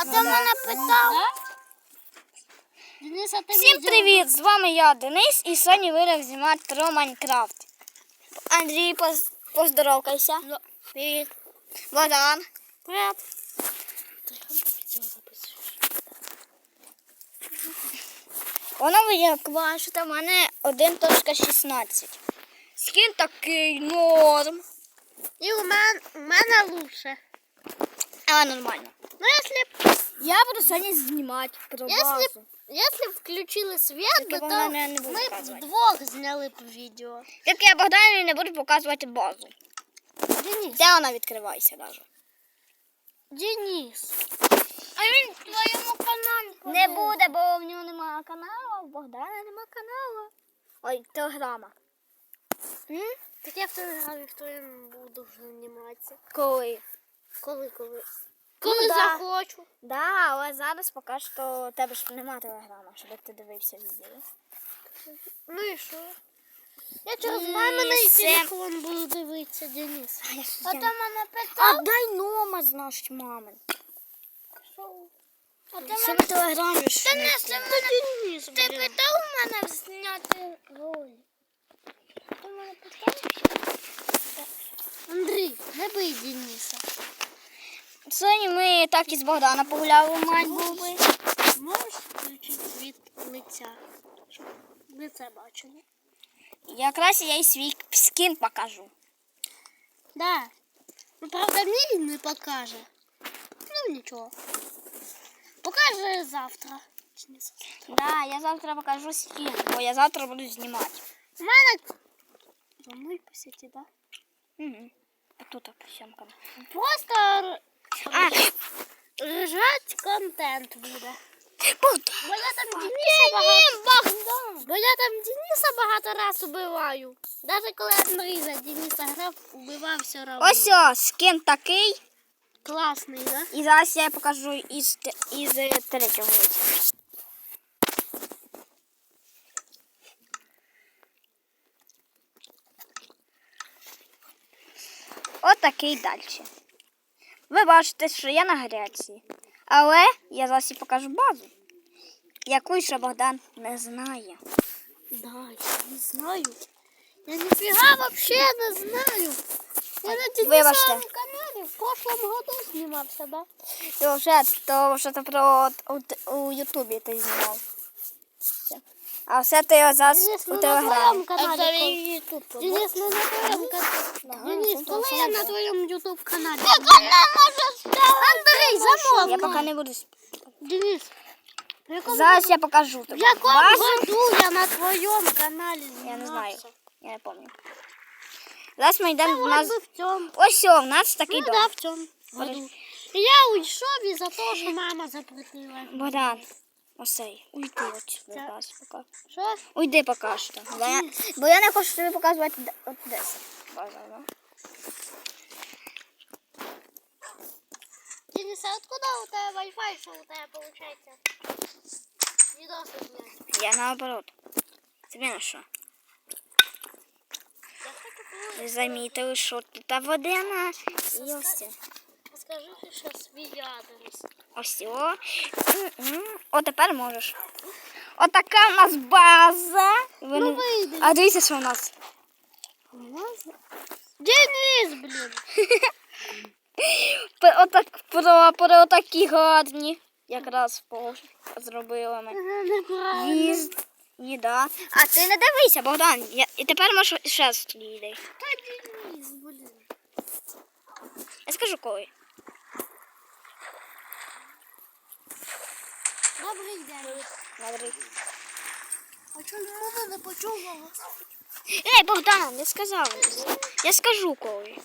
А ти мене питав? Денис, а ти Всім відео- привіт! З вами я, Денис, і сьогодні вирішив знімати про Майнкрафт. Андрій, поз- поздоровкайся. Привіт. Богдан. Привіт. Воно як бачите, в мене 1.16. Скін такий норм. І у мене, у мене лучше. А, нормально. Ну, якщо, Я буду сьогодні знімати про Якщо- базу. якщо включили світ, Тільки то не- не буде ми показувати. вдвох зняли б відео. Тільки я Богдану не буду показувати базу. Денис, Де вона відкривається навіть. Денис. А він в твоєму каналі. Не буде, бо в нього немає каналу, в Богдана немає каналу. Ой, телеграма. М? Так я в телеграмі в твоєму буду зніматися. Коли? Коли, коли? Коли да. захочу. Да, але зараз поки що у тебе ж немає телеграма, щоб ти дивився відео. Ну і що? Я через маминий телефон буду дивитися, Денис. А, то мене а дай номер, значить, мамин. А ти Що на телеграмі ж не ти мене Ти питав у мене зняти роль? Ти мене питав? Андрій, не бий Дениса. Сьогодні ми так із Богдана погуляли мать були. Можеш включити світ лиця? Щоб лице бачили. Якраз я і свій скін покажу. Да. Ну, правда, мені не покаже. Ну, нічого. Покаже завтра. Да, я завтра покажу скін, бо я завтра буду знімати. У мене... За мною по сеті, да? Угу. Тут съемка. Просто А, ржать контент буде. Бо я там Дениса багато... Бо я там Дениса багато раз убиваю. Навіть коли Андрій за Дениса грав, убивав все одно. Ось о, скін такий. Класний, да? І зараз я покажу із, із третього. Отакий далі. Ви бачите, що я на гарячій. Але я зараз і покажу базу, яку ще Богдан не знає. Да, я не знаю. Я ніфіга вообще не знаю. Я на. Денисовому каналі в прошлом году знімався, да? То вже, то вже то про у, т- у Ютубі ти знімав. Все. А все ти зараз Денис, у ну на телеграмі. Ютуб. Денис, ну на твоєму каналі. Денис, коли я на твоєму ютуб каналі? Андрій, замовкни. Я поки не буду. Денис, Зараз я покажу в якому году я на твоєму каналі знімався? Я не знаю. Я не пам'ятаю. Зараз ми йдемо Ну, в нас. Ось о, в нас такий Ну, дом. да, в цьому году. Я уйшов із-за того, що мама запретила. Богдан. Осей, уйди от сюди, Так. зараз поки. Що? Уйди поки що. Бо я, бо я не хочу тобі показувати де- от десь. База, да? Денис, а откуда у тебя Wi-Fi, что у тебя получается? Видосы снять. Я наоборот. Тобі на що? Я хочу Ви замітили, що тут водина і ось. Скажи сейчас видео адрес. Ось о. Тепер можеш. Отака у нас база. Ви Ну, не- А дивіться, що у нас. Денис, блин. Отак прапори, отакі гарні. Якраз зробили ми. Їзд. Їда. А ти не дивися, Богдан. Я... І тепер можеш ще сліди. Та Денис, блин. Я скажу коли. Добрий день. Добре. А чому мама не почула? Ей, Богдан, я сказав. Я скажу коли.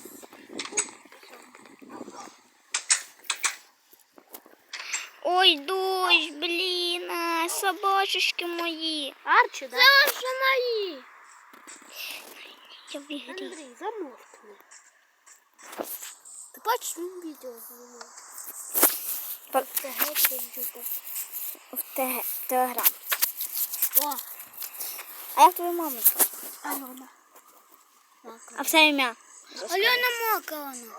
Ой, дощ, блін, собачечки мої. Арчі, да? Це вже мої. Я в ігрі. Андрій, замовкни. Ти бачиш, він відео знімав. По- Це геть в Ютуб. В те- телеграм. О, А як твою маму? Альона. А все ім'я? Альона Макарона.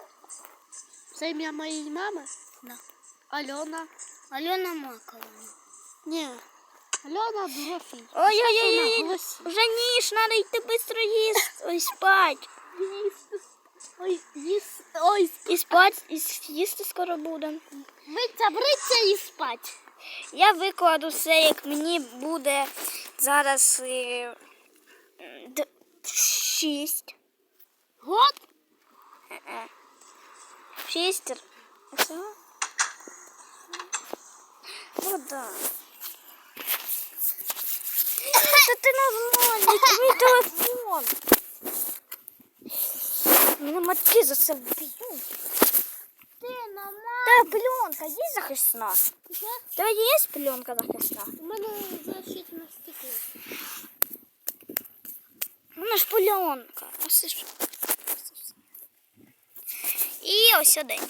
Це ім'я моєї мами? Да. Альона. Альона Макова. Ні. Альона Дорофій. Ой-ой-ой, вже ніж, треба йти швидко їсти. Ой, спать. Ой, їс. Ой, І спать, і їсти скоро буде. миться, бриться і спать. Я викладу все, як мені буде зараз е, д- шість. Год? Шість. Ну да. Та ти це мій телефон. Мене матки за нормально. Та пленка є захисна? Що? Та є пленка захисна. У мене защитне стекло. Вона ж пленка. Ось і що. І ось день.